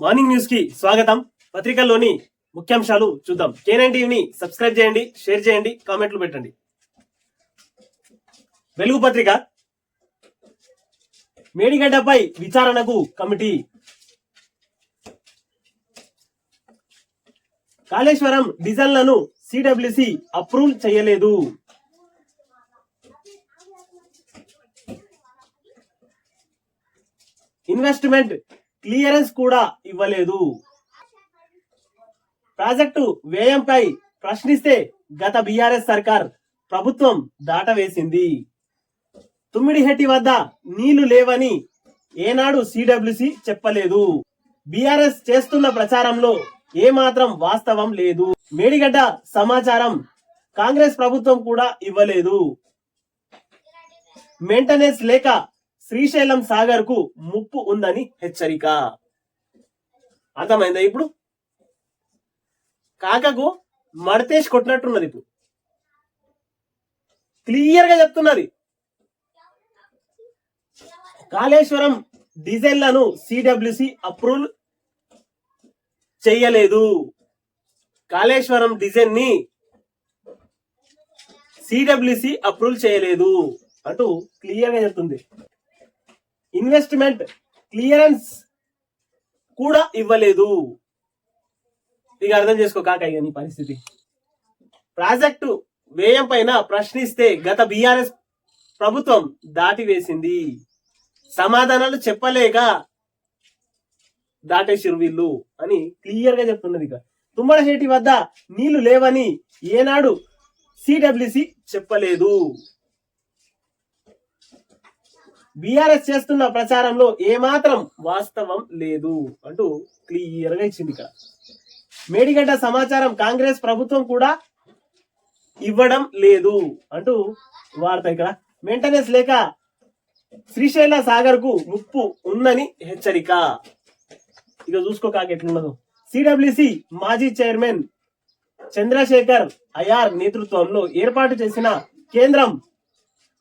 Morning న్యూస్కి స్వాగతం. పత్రికల్లోని ముఖ్యాంశాలు చూద్దాం. కేనైన్ టీవీని సబ్స్క్రైబ్ చేయండి షేర్ చేయండి కామెంట్లు పెట్టండి. వెలుగు పత్రిక. మేడిగడ్డపై విచారణకు కమిటీ. కాళేశ్వరం డిజైన్లను సిడబ్ల్యూసి అప్రూవ్ చేయలేదు. ఇన్వెస్ట్మెంట్ క్లియరెన్స్ కూడా ఇవ్వలేదు. ప్రాజెక్టు వ్యయంపై ప్రశ్నిస్తే గత బీఆర్ఎస్ సర్కార్ ప్రభుత్వం దాటవేసింది. తుమ్మిడిహెట్టి వద్ద నీళ్ళు లేవని ఏనాడు సిడబ్ల్యూసి చెప్పలేదు. బీఆర్ఎస్ చేస్తున్న ప్రచారంలో ఏమాత్రం వాస్తవం లేదు. మేడిగడ్డ సమాచారం కాంగ్రెస్ ప్రభుత్వం కూడా ఇవ్వలేదు. మెయింటెనెన్స్ లేక శ్రీశైలం సాగర్కు ముప్పు ఉందని హెచ్చరిక. అర్థమైందా ఇప్పుడు? కాకకు మడతేసి కొట్టినట్టున్నది ఇప్పుడు. క్లియర్గా చెప్తున్నది. కాళేశ్వరం డిజైన్లను సిడబ్ల్యూసి అప్రూవల్ చెయ్యలేదు కాళేశ్వరం డిజైన్ని సిడబ్ల్యూసి అప్రూవల్ చేయలేదు. అంటూ క్లియర్గా చెప్తుంది. ఇన్వెస్ట్మెంట్ క్లియరెన్స్ కూడా ఇవ్వలేదు. ఇక అర్థం చేసుకో కాక నీ పరిస్థితి. ప్రాజెక్టు వ్యయం పైన ప్రశ్నిస్తే గత బీఆర్ఎస్ ప్రభుత్వం దాటివేసింది. సమాధానాలు చెప్పలేక దాటేసిరు వీళ్ళు అని క్లియర్గా చెప్తున్నది ఇక. తుమ్మడశెట్టి వద్ద నీళ్ళు లేవని ఏనాడు సిడబ్ల్యూసి చెప్పలేదు. బీఆర్ఎస్ చేస్తున్న ప్రచారంలో ఏమాత్రం వాస్తవం లేదు అంటూ క్లియర్గా ఇచ్చింది ఇక్కడ. మేడిగడ్డ సమాచారం కాంగ్రెస్ ప్రభుత్వం కూడా ఇవ్వడం లేదు అంటూ వార్త ఇక్కడ. మెయింటెనెన్స్ లేక శ్రీశైల సాగర్కు ముప్పు ఉందని హెచ్చరిక. ఇక చూసుకో కాక ఎట్లున్నదో. సిడబ్ల్యూసి మాజీ చైర్మన్ చంద్రశేఖర్ అయార్ నేతృత్వంలో ఏర్పాటు చేసిన కేంద్రం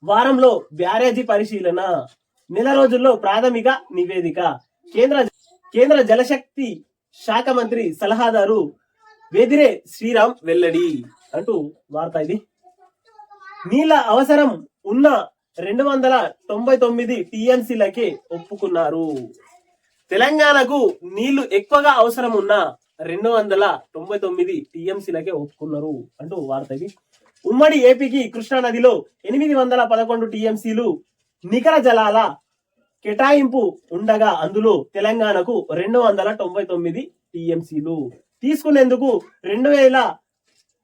వారంలో బ్యారేజీ పరిశీలన నెల రోజుల్లో ప్రాథమిక నివేదిక. కేంద్ర కేంద్ర జలశక్తి శాఖ మంత్రి సలహాదారు వెదిరే శ్రీరామ్ వెల్లడి అంటూ వార్త ఇది. నీళ్ళ అవసరం ఉన్న రెండు వందల తొంభై తొమ్మిది టీఎంసీలకే ఒప్పుకున్నారు. తెలంగాణకు నీళ్ళు ఎక్కువగా అవసరం ఉన్న రెండు వందల తొంభై తొమ్మిది టీఎంసీలకే ఒప్పుకున్నారు అంటూ వార్త ఇది. ఉమ్మడి ఏపీకి కృష్ణా నదిలో ఎనిమిది వందల పదకొండు టీఎంసీలు నికర జలాల కేటాయింపు ఉండగా అందులో తెలంగాణకు రెండు వందల తొంభై తొమ్మిది టీఎంసీలు. తీసుకునేందుకు రెండు వేల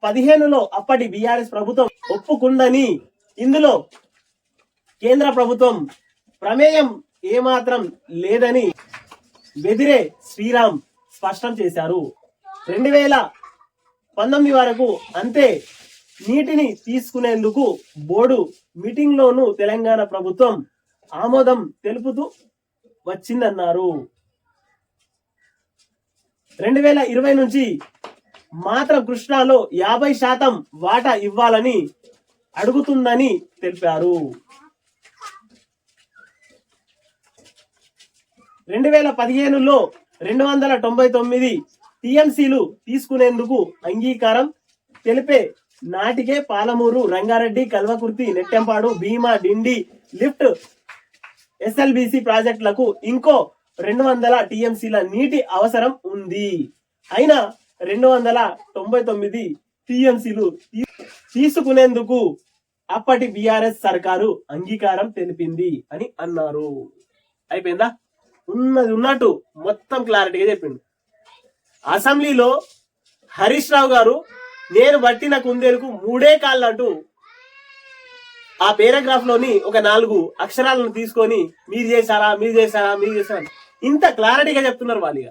పదిహేనులో అప్పటి బీఆర్ఎస్ ప్రభుత్వం ఒప్పుకుందని ఇందులో కేంద్ర ప్రభుత్వం ప్రమేయం ఏమాత్రం లేదని బెదిరే శ్రీరామ్ స్పష్టం చేశారు. రెండు వేల పంతొమ్మిది వరకు అంతే నీటిని తీసుకునేందుకు బోర్డు మీటింగ్ లోను తెలంగాణ ప్రభుత్వం ఆమోదం తెలుపుతూ వచ్చిందన్నారు. రెండు వేల ఇరవై నుంచి మాత్ర కృష్ణాలో యాభై శాతం వాటా ఇవ్వాలని అడుగుతుందని తెలిపారు. రెండు వేల పదిహేనులో రెండు వందల తొంభై తొమ్మిది టీఎంసీలు తీసుకునేందుకు అంగీకారం తెలిపే నాటికే పాలమూరు రంగారెడ్డి కల్వకుర్తి నెట్టెంపాడు భీమా డిండి లిఫ్ట్ ఎస్ఎల్బిసి ప్రాజెక్టులకు ఇంకో రెండు వందల టీఎంసీల నీటి అవసరం ఉంది. అయినా రెండు వందల తొంభై తొమ్మిది టీఎంసీలు తీసుకునేందుకు అప్పటి బీఆర్ఎస్ సర్కారు అంగీకారం తెలిపింది అని అన్నారు. అయిపోయిందా? ఉన్నది ఉన్నట్టు మొత్తం క్లారిటీగా చెప్పిండు. అసెంబ్లీలో హరీష్ రావు గారు నేను బట్టిన కుందేలుకు మూడే కాళ్ళు అంటూ ఆ పేరాగ్రాఫ్లోని ఒక నాలుగు అక్షరాలను తీసుకొని మీరు చేశారా మీరు చేశారా మీరు చేశారా ఇంత క్లారిటీగా చెప్తున్నారు వాళ్ళు ఇక.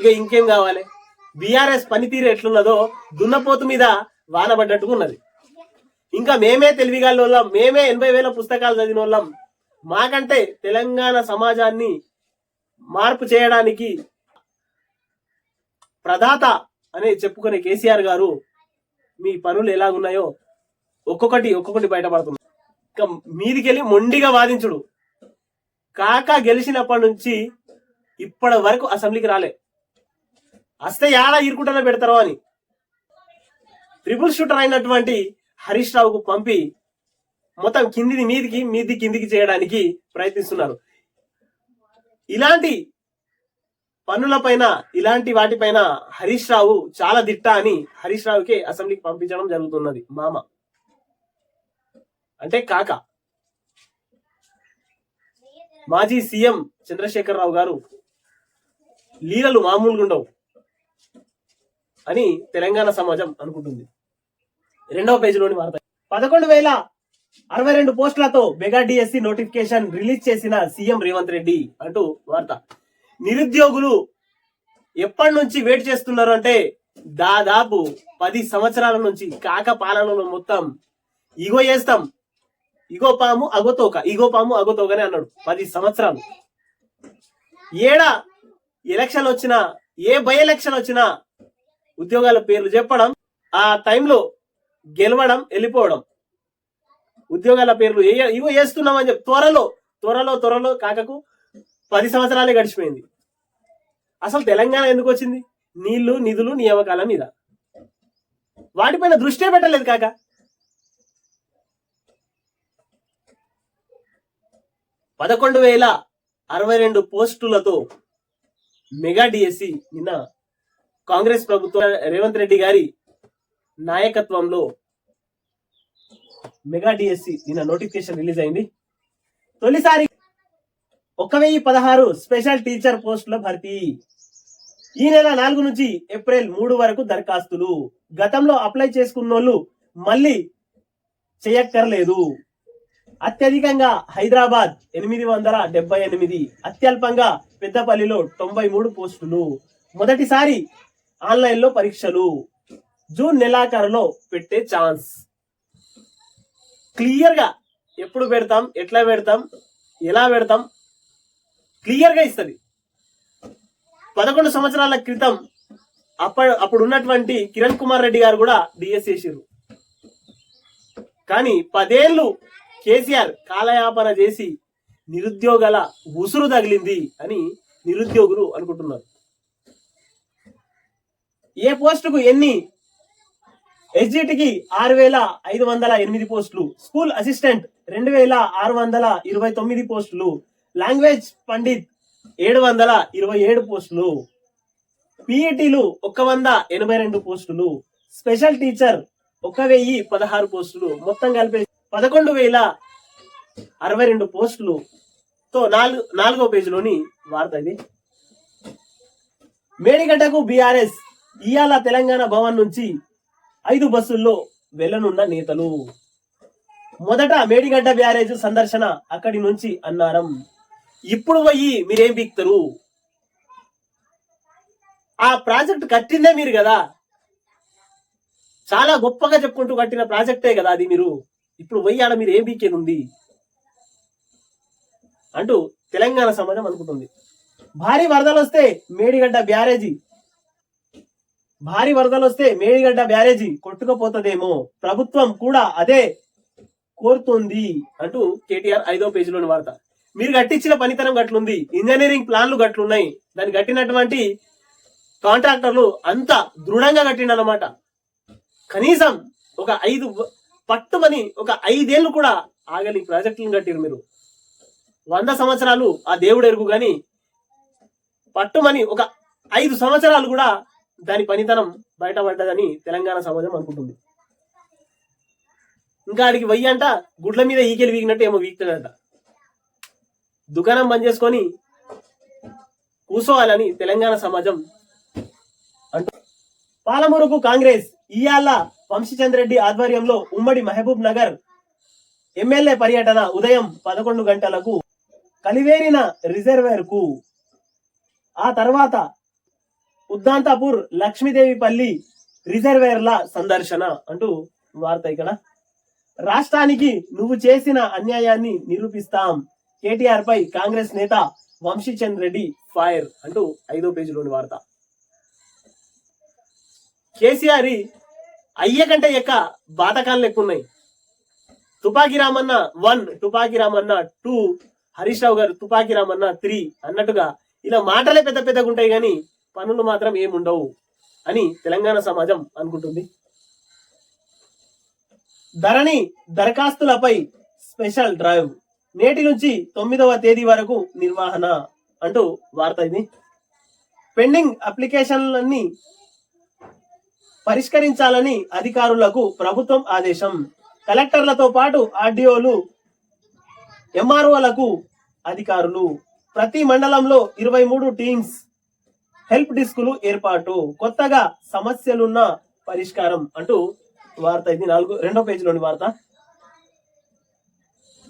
ఇక ఇంకేం కావాలి? బీఆర్ఎస్ పనితీరు ఎట్లున్నదో దున్నపోతు మీద వానబడ్డట్టుగా ఉన్నది. ఇంకా మేమే తెలివిగాళ్ళ వాళ్ళం మేమే ఎనభై వేల పుస్తకాలు చదివిన వాళ్ళం మాకంటే తెలంగాణ సమాజాన్ని మార్పు చేయడానికి ప్రదాత అని చెప్పుకునే కేసీఆర్ గారు మీ పనులు ఎలాగున్నాయో ఒక్కొక్కటి ఒక్కొక్కటి బయటపడుతుంది ఇక మీదికెళ్ళి మొండిగా వాదించుడు. కాక గెలిచినప్పటి నుంచి ఇప్పటి వరకు అసెంబ్లీకి రాలే. వస్తే యాడా ఇరుకుంటనే పెడతారో అని. ట్రిపుల్ షూటర్ అయినటువంటి హరీష్ రావుకు పంపి మొత్తం కిందిది మీదికి మీది కిందికి చేయడానికి ప్రయత్నిస్తున్నారు. ఇలాంటి పన్నులపైన ఇలాంటి వాటిపైన హరీష్ రావు చాలా దిట్ట అని హరీష్ రావుకి అసెంబ్లీకి పంపించడం జరుగుతున్నది. మామ. అంటే కాక. మాజీ సీఎం చంద్రశేఖర్ రావు గారు లీలలు మామూలుగా ఉండవు అని తెలంగాణ సమాజం అనుకుంటుంది. రెండవ పేజీలోని వార్త. పదకొండు వేల అరవై రెండు పోస్టులతో మెగా డిఎస్సి నోటిఫికేషన్ రిలీజ్ చేసిన సీఎం రేవంత్ రెడ్డి అంటూ వార్త. నిరుద్యోగులు ఎప్పటి నుంచి వెయిట్ చేస్తున్నారు అంటే దాదాపు పది సంవత్సరాల నుంచి కాక పాలనలో మొత్తం ఇగో చేస్తాం. ఇగో పాము అగోతోక ఇగో పాము అగోతోకనే అన్నాడు పది సంవత్సరాలు. ఏడ ఎలక్షన్ వచ్చినా ఏ బై ఎలక్షన్ వచ్చినా ఉద్యోగాల పేర్లు చెప్పడం ఆ టైంలో గెలవడం వెళ్ళిపోవడం. ఉద్యోగాల పేర్లు ఏ- ఇవో వేస్తున్నామని చెప్పి త్వరలో త్వరలో త్వరలో కాకకు పది సంవత్సరాలే గడిచిపోయింది. అసలు తెలంగాణ ఎందుకు వచ్చింది? నీళ్ళు నిధులు నియామకాల మీద. వాటిపైన దృష్టే పెట్టలేదు కాక? పదకొండు వేల అరవై రెండు పోస్టులతో మెగా డిఎస్సి నిన్న కాంగ్రెస్ ప్రభుత్వం రేవంత్ రెడ్డి గారి నాయకత్వంలో మెగా డిఎస్సి నిన్న నోటిఫికేషన్ రిలీజ్ అయింది. తొలిసారి ఒక వెయ్యి పదహారు స్పెషల్ టీచర్ పోస్టుల భర్తీ. ఈ నెల నాలుగు నుంచి ఏప్రిల్ మూడు వరకు దరఖాస్తులు. గతంలో అప్లై చేసుకున్నోళ్ళు మళ్ళీ చేయక్కర్లేదు. అత్యధికంగా హైదరాబాద్ ఎనిమిది వందల డెబ్బై ఎనిమిది అత్యల్పంగా పెద్దపల్లిలో తొంభై మూడు పోస్టులు. మొదటిసారి ఆన్లైన్లో పరీక్షలు. జూన్ నెలాఖరులో పెట్టే ఛాన్స్. క్లియర్గా ఎప్పుడు పెడతాం ఎట్లా పెడతాం ఎలా పెడతాం క్లియర్గా ఇస్తుంది. పదకొండు సంవత్సరాల క్రితం అప్పుడు అప్పుడు ఉన్నటువంటి కిరణ్ కుమార్ రెడ్డి గారు కూడా డిఎస్ చేసిర్రు. కానీ పదేళ్ళు కేసీఆర్ కాలయాపన చేసి నిరుద్యోగాల ఉసురు తగిలింది అని నిరుద్యోగులు అనుకుంటున్నారు. ఏ పోస్టుకు ఎన్ని? ఎస్జిటికి ఆరు వేల ఐదు వందల ఎనిమిది పోస్టులు స్కూల్ అసిస్టెంట్ రెండు వేల ఆరు వందల ఇరవై తొమ్మిది పోస్టులు లాంగ్వేజ్ పండిత్ ఏడు వందల ఇరవై ఏడు పోస్టులు పిఈటీలు ఒక వంద ఎనభై రెండు పోస్టులు స్పెషల్ టీచర్ ఒక వెయ్యి పదహారు పోస్టులు మొత్తం కలిపి పదకొండు వేల అరవై రెండు పోస్టులు. తో నాలుగు నాలుగో పేజీలోని వార్త ఇది. మేడిగడ్డకు బీఆర్ఎస్ ఇయాల తెలంగాణ భవన్ నుంచి ఐదు బస్సుల్లో వెళ్ళనున్న నేతలు. మొదట మేడిగడ్డ బ్యారేజ్ సందర్శన అక్కడి నుంచి అన్నారం. ఇప్పుడు పోయి మీరేం పీక్తారు? ఆ ప్రాజెక్ట్ కట్టిందే మీరు కదా? చాలా గొప్పగా చెప్పుకుంటూ కట్టిన ప్రాజెక్టే కదా అది మీరు. ఇప్పుడు పోయి ఆడ మీరు ఏం పీకేది ఉంది? అంటూ తెలంగాణ సమాజం అనుకుంటుంది. భారీ వరదలు వస్తే మేడిగడ్డ బ్యారేజీ. భారీ వరదలు వస్తే మేడిగడ్డ బ్యారేజీ కొట్టుకుపోతుందేమో. ప్రభుత్వం కూడా అదే కోరుతుంది అంటూ కేటీఆర్ ఐదో పేజీలోని వార్త. మీరు కట్టించిన పనితనం గట్లుంది ఇంజనీరింగ్ ప్లాన్లు గట్లున్నాయి. దాన్ని కట్టినటువంటి కాంట్రాక్టర్లు అంత దృఢంగా కట్టిండనమాట కనీసం ఒక ఐదు పట్టుమని ఒక ఐదేళ్ళు కూడా ఆగలి ప్రాజెక్టులను కట్టిరు మీరు. వంద సంవత్సరాలు ఆ దేవుడు ఎరుగు కానీ పట్టుమని ఒక ఐదు సంవత్సరాలు కూడా దాని పనితనం బయటపడ్డదని తెలంగాణ సమాజం అనుకుంటుంది. ఇంకా ఆడికి వెయ్యి అంట గుడ్ల మీద ఈకెలు వీగినట్టు ఏమో వీక్తాడట దుకాణం బంద్ చేసుకొని కూసోవాలని తెలంగాణ సమాజం అంటూ పాలమూరుకు కాంగ్రెస్ ఇయాల వంశీచంద్రెడ్డి ఆధ్వర్యంలో ఉమ్మడి మహబూబ్ నగర్ ఎమ్మెల్యే పర్యటన ఉదయం పదకొండు గంటలకు కలివేరిన రిజర్వేర్కు ఆ తర్వాత ఉద్దాంతాపూర్ లక్ష్మీదేవిపల్లి రిజర్వేర్ల సందర్శన అంటూ వార్త ఇక్కడ. రాష్ట్రానికి నువ్వు చేసిన అన్యాయాన్ని నిరూపిస్తాం. కేటీఆర్ పై కాంగ్రెస్ నేత వంశీచంద్ రెడ్డి ఫైర్ అంటూ ఐదో పేజీలోని వార్త. కేసీఆర్ అయ్య కంటే ఎక్క బాధకాలు లెక్కున్నాయి. తుపాకీ రామన్న వన్ తుపాకీ రామన్న టూ హరీష్ రావు గారు తుపాకీ రామన్న త్రీ అన్నట్టుగా ఇలా మాటలే పెద్ద పెద్దగా ఉంటాయి కానీ పనులు మాత్రం ఏముండవు అని తెలంగాణ సమాజం అనుకుంటుంది. ధరణి దరఖాస్తులపై స్పెషల్ డ్రైవ్. నేటి నుంచి తొమ్మిదవ తేదీ వరకు నిర్వహణ అంటూ వార్త ఇది. పెండింగ్ అప్లికేషన్లన్నీ పరిష్కరించాలని అధికారులకు ప్రభుత్వం ఆదేశం. కలెక్టర్లతో పాటు ఆర్డీఓలు ఎంఆర్ఓలకు అధికారులు. ప్రతి మండలంలో ఇరవై మూడు టీమ్స్ హెల్ప్ డిస్కులు ఏర్పాటు. కొత్తగా సమస్యలున్న పరిష్కారం అంటూ వార్త ఇది. నాలుగు రెండో పేజీలోని వార్త.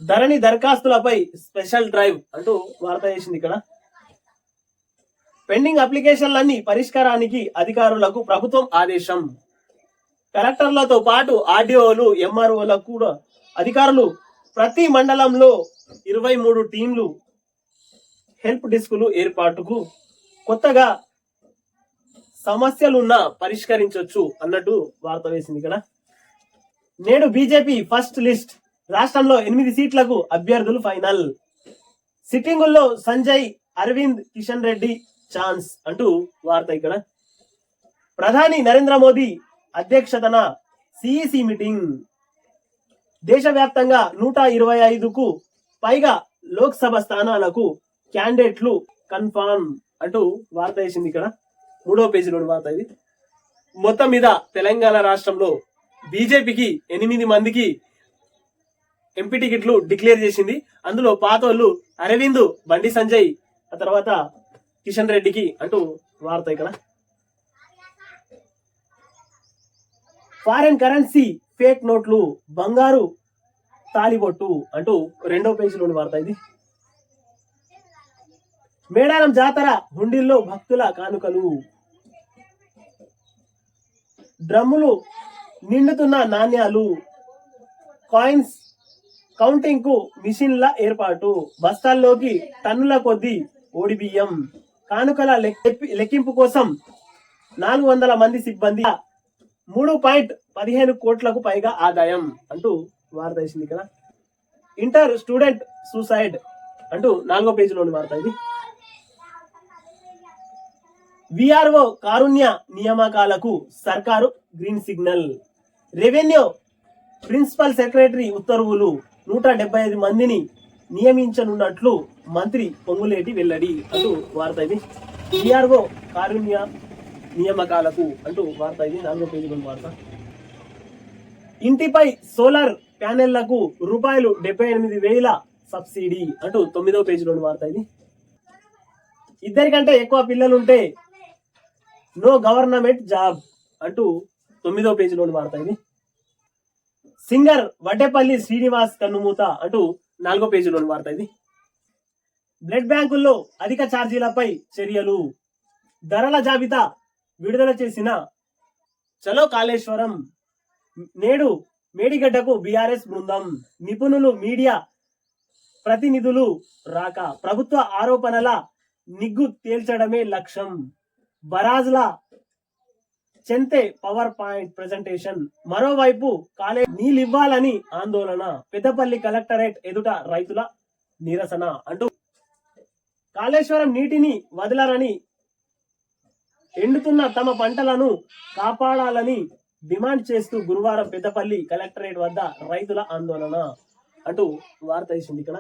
ధరణి దరఖాస్తులపై స్పెషల్ డ్రైవ్ అంటూ వార్త చేసింది ఇక్కడ. పెండింగ్ అప్లికేషన్లన్నీ పరిష్కారానికి అధికారులకు ప్రభుత్వం ఆదేశం. కలెక్టర్లతో పాటు ఆర్డీఓలు ఎంఆర్ఓలకు కూడా అధికారులు ప్రతి మండలంలో ఇరవై మూడు టీంలు హెల్ప్ డెస్కులు ఏర్పాటుకు కొత్తగా సమస్యలున్నా పరిష్కరించవచ్చు అన్నట్టు వార్త వేసింది ఇక్కడ. నేడు బీజేపీ ఫస్ట్ లిస్ట్ రాష్ట్రంలో ఎనిమిది సీట్లకు అభ్యర్థులు ఫైనల్. సిట్టింగుల్లో సంజయ్ అరవింద్ కిషన్ రెడ్డి ఛాన్స్ అంటూ వార్త ఇక్కడ. ప్రధాని నరేంద్ర మోదీ అధ్యక్షతన సిఈసి మీటింగ్. దేశవ్యాప్తంగా నూట ఇరవై ఐదుకు పైగా లోక్సభ స్థానాలకు క్యాండిడేట్లు కన్ఫర్మ్ అంటూ వార్త వేసింది ఇక్కడ. మూడో పేజీలోని వార్త ఇది. మొత్తం మీద తెలంగాణ రాష్ట్రంలో బీజేపీకి ఎనిమిది మందికి ఎంపీ టికెట్లు డిక్లేర్ చేసింది. అందులో పాతోళ్ళు అరవింద్ బండి సంజయ్ ఆ తర్వాత కిషన్ రెడ్డికి అంటూ వార్త ఇక్కడ. ఫారెన్ కరెన్సీ ఫేక్ నోట్లు బంగారు తాలిబొట్టు అంటూ రెండో పేజీలోని వార్త ఇది. మేడారం జాతర హుండీల్లో భక్తుల కానుకలు. డ్రమ్ములు నిండుతున్న నాణ్యాలు. కాయిన్స్ కౌంటింగ్కు మిషన్ల ఏర్పాటు బస్తాల్లోకి టన్నుల కొద్దీ ఓడి బియ్యం కానుకల లెక్కింపు కోసం నాలుగు వందల మంది సిబ్బంది మూడు పాయింట్ పదిహేను కోట్లకు పైగా ఆదాయం అంటూ వార్త వేసింది కదా. ఇంటర్ స్టూడెంట్ సూసైడ్ అంటూ నాలుగో పేజీలోని వార్త ఇది. విఆర్ఓ కారుణ్య నియామకాలకు సర్కారు green signal. Revenue principal secretary ఉత్తర్వులు నూట డెబ్బై ఐదు మందిని నియమించనున్నట్లు మంత్రి పొంగులేటి వెల్లడి అంటూ వార్త ఇది. విఆర్ఓ కారుణ్య నియామకాలకు అంటూ వార్త ఇది. నాలుగో పేజీ వార్త. ఇంటిపై సోలార్ ప్యానెళ్ళకు రూపాయలు డెబ్బై ఎనిమిది వేల సబ్సిడీ అంటూ తొమ్మిదో పేజీలోని వార్త ఇది. ఇద్దరికంటే ఎక్కువ పిల్లలుంటే నో గవర్నమెంట్ జాబ్ అంటూ తొమ్మిదో పేజీలోని వార్త ఇది. సింగర్ వడ్డేపల్లి శ్రీనివాస్ కన్నుమూత అంటూ నాలుగో పేజీలోని వార్త ఇది. బ్లడ్ బ్యాంకుల్లో అధిక ఛార్జీలపై చర్యలు. ధరల జాబితా విడుదల చేసిన చలో కాళేశ్వరం. నేడు మేడిగడ్డకు బీఆర్ఎస్ బృందం. నిపుణులు మీడియా ప్రతినిధులు రాక. ప్రభుత్వ ఆరోపణల నిగ్గు తేల్చడమే లక్ష్యం. బరాజ్ల చెంతే పవర్ పాయింట్ ప్రెజెంటేషన్. మరోవైపు కాలేజ్ నీళ్ళివ్వాలని ఆందోళన. పెద్దపల్లి కలెక్టరేట్ ఎదుట రైతుల నిరసన అంటూ కాళేశ్వరం నీటిని వదలరని ఎండుతున్న తమ పంటలను కాపాడాలని డిమాండ్ చేస్తూ గురువారం పెద్దపల్లి కలెక్టరేట్ వద్ద రైతుల ఆందోళన అంటూ వార్త ఇచ్చింది ఇక్కడ.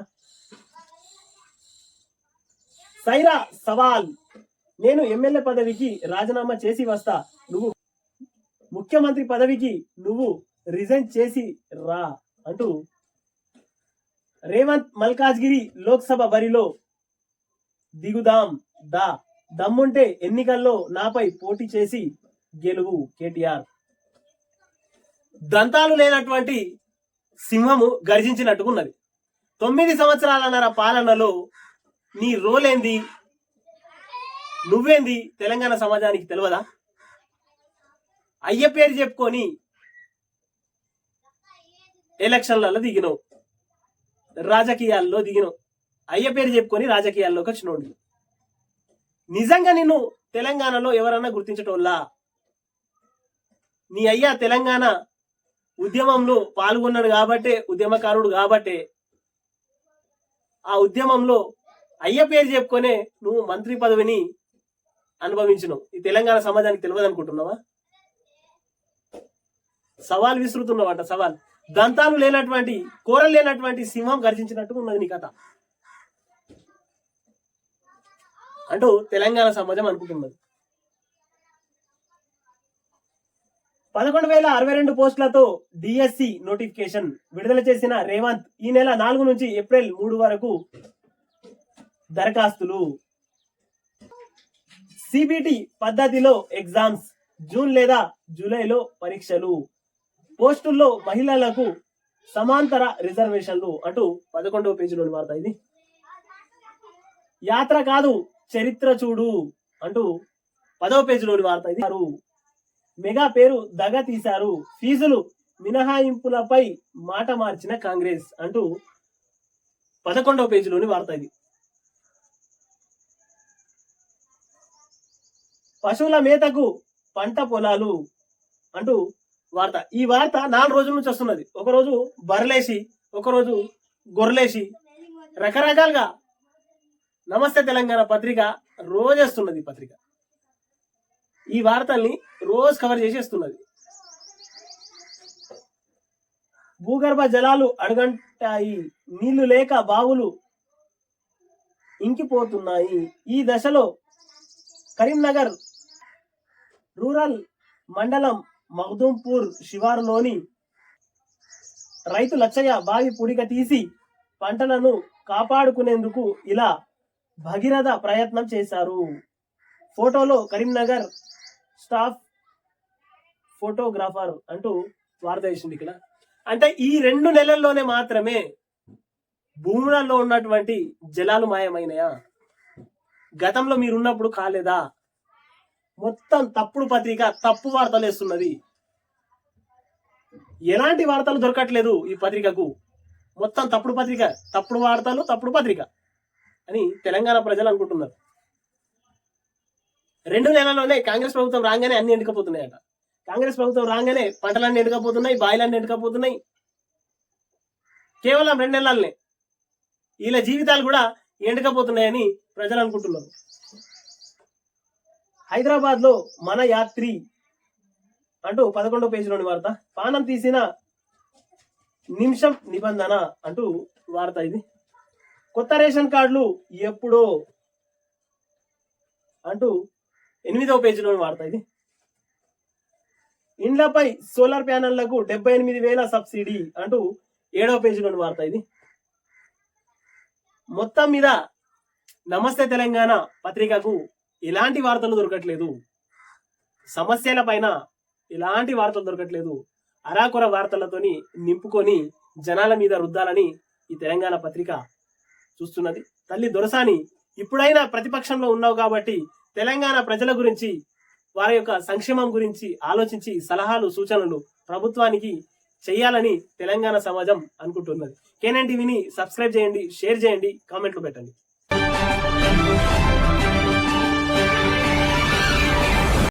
సైరా సవాల్. నేను ఎమ్మెల్యే పదవికి రాజీనామా చేసి వస్తా. నువ్వు ముఖ్యమంత్రి పదవికి నువ్వు రిజైన్ చేసి రా అంటూ రేవంత్ మల్కాజ్గిరి లోక్సభ బరిలో దిగుదాం దా దమ్ముంటే ఎన్నికల్లో నాపై పోటీ చేసి గెలువు కేటీఆర్. దంతాలు లేనటువంటి సింహము గర్జించినట్టుకున్నది. తొమ్మిది సంవత్సరాలన్నర పాలనలో నీ రోలేంది? నువ్వేంది? తెలంగాణ సమాజానికి తెలియదా అయ్య పేరు చెప్పుకొని ఎలక్షన్లలో దిగినావు రాజకీయాల్లో దిగినావు అయ్య పేరు చెప్పుకొని రాజకీయాల్లోకి వచ్చినోడు. నిజంగా నిన్ను తెలంగాణలో ఎవరన్నా గుర్తించటోళ్ళా నీ అయ్యా తెలంగాణ ఉద్యమంలో పాల్గొన్నాడు కాబట్టే ఉద్యమకారుడు కాబట్టే ఆ ఉద్యమంలో అయ్య పేరు చెప్పుకొనే నువ్వు మంత్రి పదవిని అనుభవించినావు. ఈ తెలంగాణ సమాజానికి తెలియదు అనుకుంటున్నావా సవాల్ విసురుతున్నావంట సవాల్. దంతాలు లేనటువంటి కూరలు లేనటువంటి సింహం గర్జించినట్టు ఉన్నది నీ కథ. అంటూ తెలంగాణ సమాజం అనుకుంటున్నది. పదకొండు వేల అరవై రెండు పోస్టులతో డిఎస్సి నోటిఫికేషన్ విడుదల చేసిన రేవంత్ ఈ నెల నాలుగు నుంచి ఏప్రిల్ మూడు వరకు దరఖాస్తులు. సిబిటి పద్ధతిలో ఎగ్జామ్స్ జూన్ లేదా జూలైలో పరీక్షలు. పోస్టుల్లో మహిళలకు సమాంతర రిజర్వేషన్లు అంటూ పదకొండవ పేజీలోని వార్త ఇది. యాత్ర కాదు చరిత్ర చూడు అంటూ పదవ పేజీలోని వార్త ఇది. మెగా పేరు దగ తీశారు. ఫీజులు మినహాయింపులపై మాట మార్చిన కాంగ్రెస్ అంటూ పదకొండవ పేజీలోని వార్త ఇది. పశువుల మేతకు పంట పొలాలు అంటూ వార్త. ఈ వార్త నాలుగు రోజుల నుంచి వస్తున్నది. ఒకరోజు బర్లేసి ఒకరోజు గొర్రెలేసి రకరకాలుగా నమస్తే తెలంగాణ పత్రిక రోజేస్తున్నది పత్రిక. ఈ వార్తల్ని రోజు కవర్ చేసేస్తున్నది భూగర్భ జలాలు అడుగంటాయి నీళ్ళు లేక బావులు ఇంకిపోతున్నాయి. ఈ దశలో కరీంనగర్ రూరల్ మండలం మహదూంపూర్ శివారులోని రైతు లచ్చయ్య బావి పుడిక తీసి పంటలను కాపాడుకునేందుకు ఇలా భగీరథ ప్రయత్నం చేశారు. ఫోటోలో కరీంనగర్ స్టాఫ్ ఫోటోగ్రాఫర్ అంటూ వార్త వేసింది ఇక్కడ. అంటే ఈ రెండు నెలల్లోనే మాత్రమే భూములలో ఉన్నటువంటి జలాలు మాయమైనయా? గతంలో మీరున్నప్పుడు కాలేదా? మొత్తం తప్పుడు పత్రిక తప్పు వార్తలు వేస్తున్నది. ఎలాంటి వార్తలు దొరకట్లేదు ఈ పత్రికకు? మొత్తం తప్పుడు పత్రిక తప్పుడు వార్తలు తప్పుడు పత్రిక అని తెలంగాణ ప్రజలు అనుకుంటున్నారు. రెండు నెలల్లోనే కాంగ్రెస్ ప్రభుత్వం రాగానే అన్ని ఎండుకపోతున్నాయట. కాంగ్రెస్ ప్రభుత్వం రాగానే పంటలన్నీ ఎండుకపోతున్నాయి బాయిలన్నీ ఎండుకపోతున్నాయి. కేవలం రెండు నెలలనే వీళ్ళ జీవితాలు కూడా ఎండుకపోతున్నాయని ప్రజలు అనుకుంటున్నారు. హైదరాబాద్లో మన యాత్రి అంటూ పదకొండో పేజీలోని వార్త. పానం తీసిన నిమిషం నిబంధన అంటూ వార్త ఇది. కొత్త రేషన్ కార్డులు ఎప్పుడో అంటూ ఎనిమిదవ పేజీలోని వార్త ఇది. ఇండ్లపై సోలార్ ప్యానెళ్ళకు డెబ్బై ఎనిమిది వేల సబ్సిడీ అంటూ ఏడవ పేజీలోని వార్త ఇది. మొత్తం మీద నమస్తే తెలంగాణ పత్రికకు ఎలాంటి వార్తలు దొరకట్లేదు. సమస్యల పైన ఎలాంటి వార్తలు దొరకట్లేదు. అరాకొర వార్తలతోని నింపుకొని జనాల మీద రుద్దాలని ఈ తెలంగాణ పత్రిక చూస్తున్నది. తల్లి దొరసాని ఇప్పుడైనా ప్రతిపక్షంలో ఉన్నావు కాబట్టి తెలంగాణ ప్రజల గురించి వారి యొక్క సంక్షేమం గురించి ఆలోచించి సలహాలు సూచనలు ప్రభుత్వానికి చేయాలని తెలంగాణ సమాజం అనుకుంటున్నది. కేనన్ టీవీని సబ్స్క్రైబ్ చేయండి షేర్ చేయండి కామెంట్లు పెట్టండి.